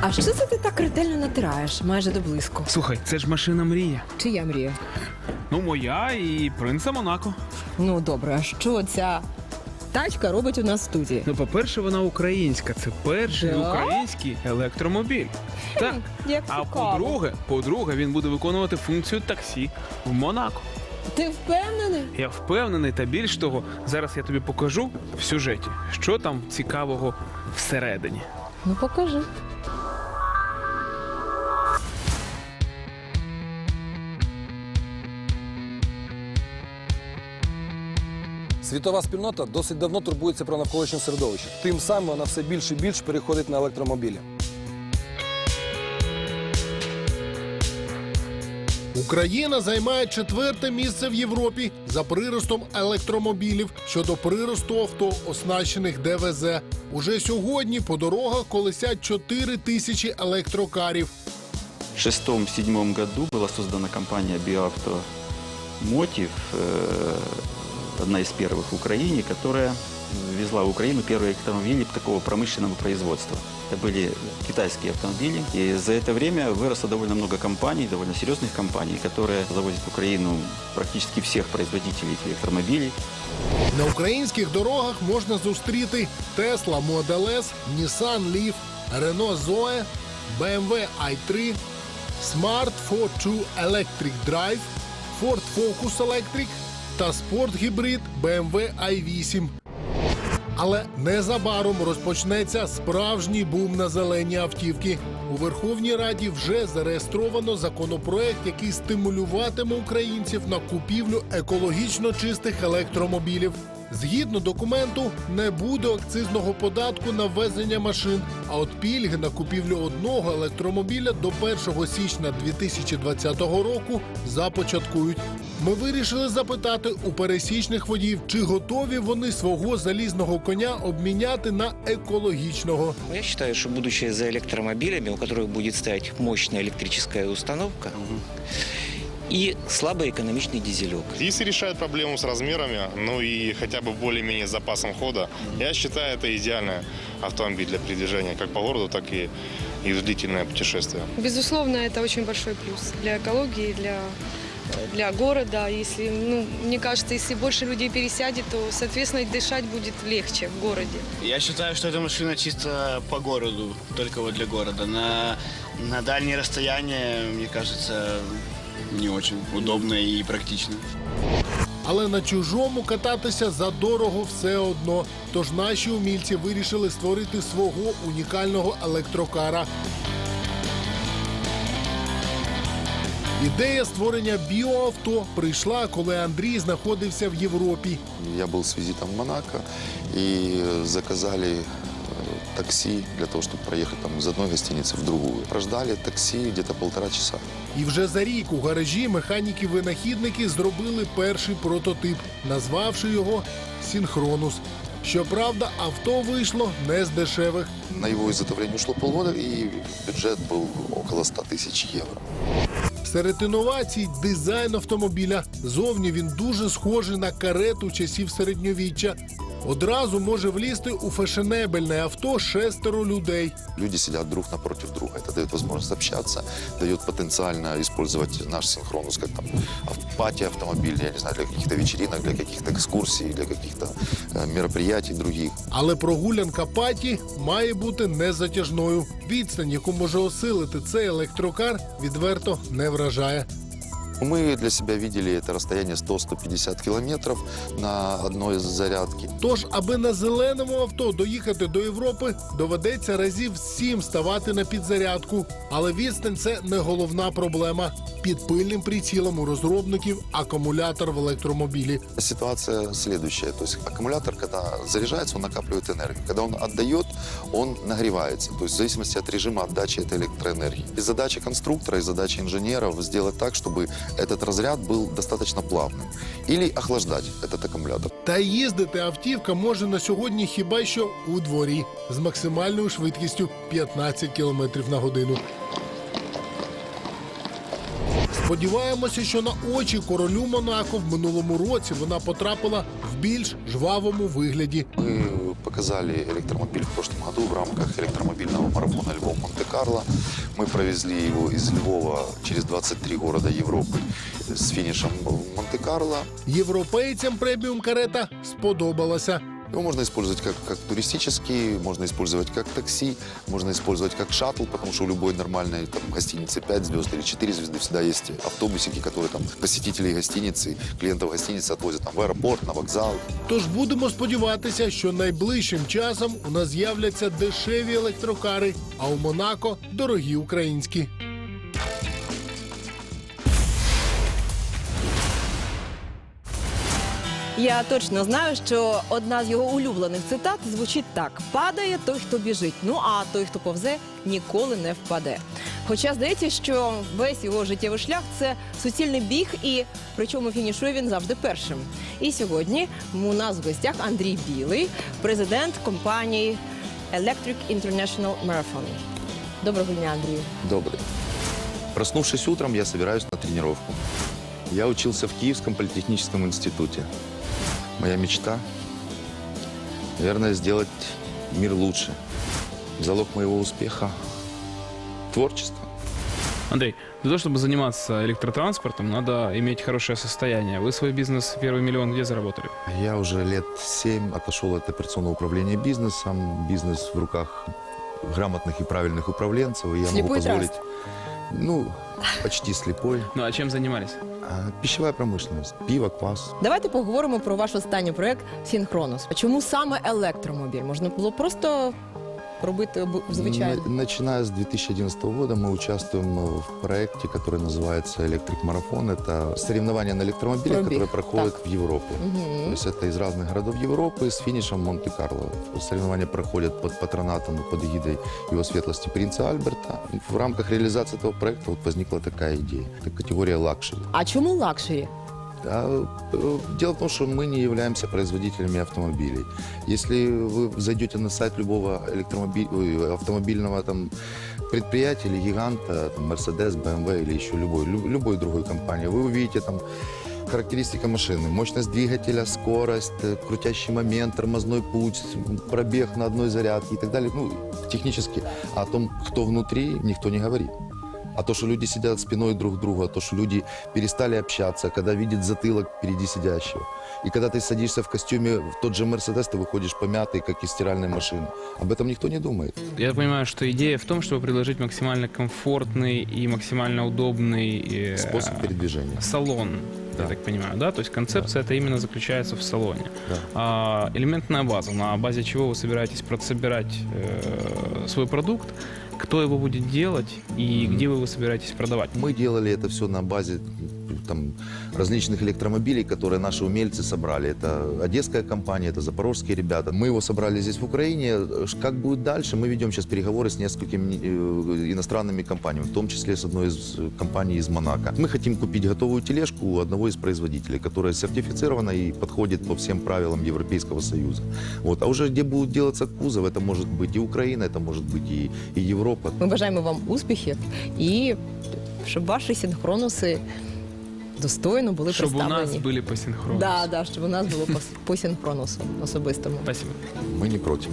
А що це ти так ретельно натираєш, майже до блиску? Слухай, це ж машина мрія. Чия мрія? Ну, моя і принца Монако. Ну добре, а що ця тачка робить у нас в студії? Ну, по-перше, вона українська. Це перший Да? український електромобіль. Так. Як А цікаво. по-друге, по-друге, він буде виконувати функцію таксі в Монако. Ти впевнений? Я впевнений, та більш того, зараз я тобі покажу в сюжеті, що там цікавого всередині. Ну покажи. Світова спільнота досить давно турбується про навколишнє середовище. Тим самим вона все більше і більше переходить на електромобілі. Україна займає четверте місце в Європі за приростом електромобілів щодо приросту авто, оснащених ДВЗ. Уже сьогодні по дорогах колесять 4 тисячі електрокарів. В шестом-седьмом году была создана компания «Биоавто Мотив», э, одна из первых в Украине, которая везла в Украину первые автомобили такого промышленного производства. Это были китайские автомобили. И за это время выросло довольно много компаний, довольно серьезных компаний, которые завозят в Украину практически всех производителей электромобилей. На українських дорогах можна зустріти Tesla Model S, Nissan Leaf, Renault Zoe, BMW i3, Smart Fortwo Electric Drive, Ford Focus Electric та спортгібрид BMW i8. Але незабаром розпочнеться справжній бум на зелені автівки. У Верховній Раді вже зареєстровано законопроект, який стимулюватиме українців на купівлю екологічно чистих електромобілів. Згідно документу, не буде акцизного податку на ввезення машин, а от пільги на купівлю одного електромобіля до 1 січня 2020 року започаткують. Ми вирішили запитати у пересічних водіїв, чи готові вони свого залізного коня обміняти на екологічного. Ну, Я считаю, что будущее за электромобилями, у которых будет стоять мощная электрическая установка И слабый экономичный дизелек. Если решает проблему с размерами, ну и хотя бы более-менее с запасом хода, я считаю, это идеальный автомобиль для передвижения как по городу, так и, и в длительное путешествие. Безусловно, это очень большой плюс для экологии, для, для города. Если, ну, мне кажется, если больше людей пересядет, то, соответственно, дышать будет легче в городе. Я считаю, что эта машина чисто по городу, только вот для города. На, на дальние расстояния, мне кажется, не очень удобно и практично. Але на чужому кататися задорого все одно. Тож наші умільці вирішили створити свого унікального електрокара. Ідея створення біоавто прийшла, коли Андрій знаходився в Європі. Я был с визитом в Монако и заказали э, такси для того, чтобы проехать там из одной гостиницы в другую. Прождали такси где-то полтора часа. І вже за рік у гаражі механіки-винахідники зробили перший прототип, назвавши його Сінхронус. Щоправда, авто вийшло не з дешевих. На его изготовление ушло полгода, и бюджет был около 100 тысяч евро. Серед інновацій дизайн автомобіля. Зовні він дуже схожий на карету часів середньовіччя. Одразу може влізти у фешенебельне авто шестеро людей. Люди сидят друг напротив друга. Это дает возможность общаться, дает потенциально использовать наш синхронус как там ав- пати автомобиль, я не знаю, для каких-то вечеринок, для каких-то экскурсий, для каких-то э, мероприятий других. Але прогулянка паті має бути незатяжною. Відстань, яку може осилити цей електрокар, відверто не вражає. Мы для себя видели это расстояние 100-150 километров на одной зарядке. Тож, аби на зеленому авто доїхати до Європи, доведеться разів сім ставати на підзарядку. Але відстань це не головна проблема Під пильним прицілом у розробників акумулятор в електромобілі. Ситуация следующая. То есть аккумулятор, когда заряжается, он накапливает энергию. Когда он отдает, он нагревается. То есть в зависимости от режима отдачи этой электроэнергии. И задача конструктора, и задача инженеров сделать так, чтобы этот разряд был достаточно плавным. Или охлаждать этот аккумулятор. Та їздити автівка може на сьогодні хіба що у дворі з максимальною швидкістю 15 км на годину. Сподіваємося, що на очі королю Монако в минулому році вона потрапила в більш жвавому вигляді. Мы показали электромобиль в прошлом году в рамках электромобильного марафона Львов Монте-Карло. Мы провезли его из Львова через 23 города Европы с финишем в Монте-Карло. Європейцям преміум карета сподобалася. Его можно использовать как, как туристический, можно использовать как такси, можно использовать как шаттл, потому что у любой нормальной там, гостиницы 5 звезд или 4 звезды всегда есть автобусики, которые там посетителей гостиницы, клиентов гостиницы отвозят там, в аэропорт, на вокзал. Тож будемо сподіватися, що найближчим часом у нас з'являться дешеві електрокари, а у Монако дорогі українські. Я точно знаю, що одна з його улюблених цитат звучить так: падає той, хто біжить. Ну а той, хто повзе, ніколи не впаде. Хоча здається, що весь його життєвий шлях це суцільний біг, і причому фінішує він завжди першим. І сьогодні у нас в гостях Андрій Білий, президент компанії Electric International Marathon. Доброго дня, Андрію. Добрый. Проснувшись утром, я собираюсь на тренировку. Я учился в Киевском политехническом институте. Моя мечта, наверное, сделать мир лучше. Залог моего успеха – творчество. Андрей, для того, чтобы заниматься электротранспортом, надо иметь хорошее состояние. Вы свой бизнес, первый миллион, где заработали? Я уже лет семь отошел от операционного управления бизнесом. Бизнес в руках грамотных и правильных управленцев. И я могу Слепой позволить, ну, почти слепой. Ну, а чем занимались? А, пищевая промышленность, пиво, квас. Давайте поговоримо про ваш останній проект Сінхронос. Чому саме електромобіль? Можна було просто робити б- звичайно. На- Начиная с 2011 года мы участвуем э, в проекте, который называется «Электрик Марафон». Это соревнования на электромобилях, Пробег, которые проходят так. в Европе. Мгм. То есть это из разных городов Европы с финишем в Монте-Карло. Соревнования проходят под патронатом, под эгидой его светлости принца Альберта. И в рамках реализации этого проекта вот возникла такая идея. Это категория лакшери. А чому лакшері? А, э, Дело в том, что мы не являемся производителями автомобилей. Если вы зайдете на сайт любого электромобиль, ой, автомобильного там, предприятия или гиганта, там, Mercedes, BMW или еще любой, лю- любой другой компании, вы увидите там характеристика машины, мощность двигателя, скорость, э, крутящий момент, тормозной путь, пробег на одной зарядке и так далее. Ну, технически. А о том, кто внутри, никто не говорит. А то, что люди сидят спиной друг к другу, а то, что люди перестали общаться, когда видят затылок впереди сидящего. И когда ты садишься в костюме в тот же Мерседес, ты выходишь помятый, как из стиральной машины. Об этом никто не думает. Я понимаю, что идея в том, чтобы предложить максимально комфортный и максимально удобный э, Способ передвижения. салон, Да. я так понимаю, да? То есть концепция это именно заключается в салоне. Да. А, элементная база, на базе чего вы собираетесь про- собирать э, свой продукт, кто его будет делать и где вы его собираетесь продавать? Мы делали это все на базе там, различных электромобилей, которые наши умельцы собрали. Это одесская компания, это запорожские ребята. Мы его собрали здесь, в Украине. Ш- Как будет дальше? Мы ведем сейчас переговоры с несколькими э, иностранными компаниями, в том числе с одной из э, компаний из Монако. Мы хотим купить готовую тележку у одного из производителей, которая сертифицирована и подходит по всем правилам Европейского Союза. Вот. А уже где будет делаться кузов, это может быть и Украина, это может быть и, и Европа. Ми бажаємо вам успіхів і щоб ваші синхронуси достойно були Чтобы у представлені. нас были по синхрону. Да, да, щоб у нас було по, по синхронусу особистому. Спасибо. Мы не против.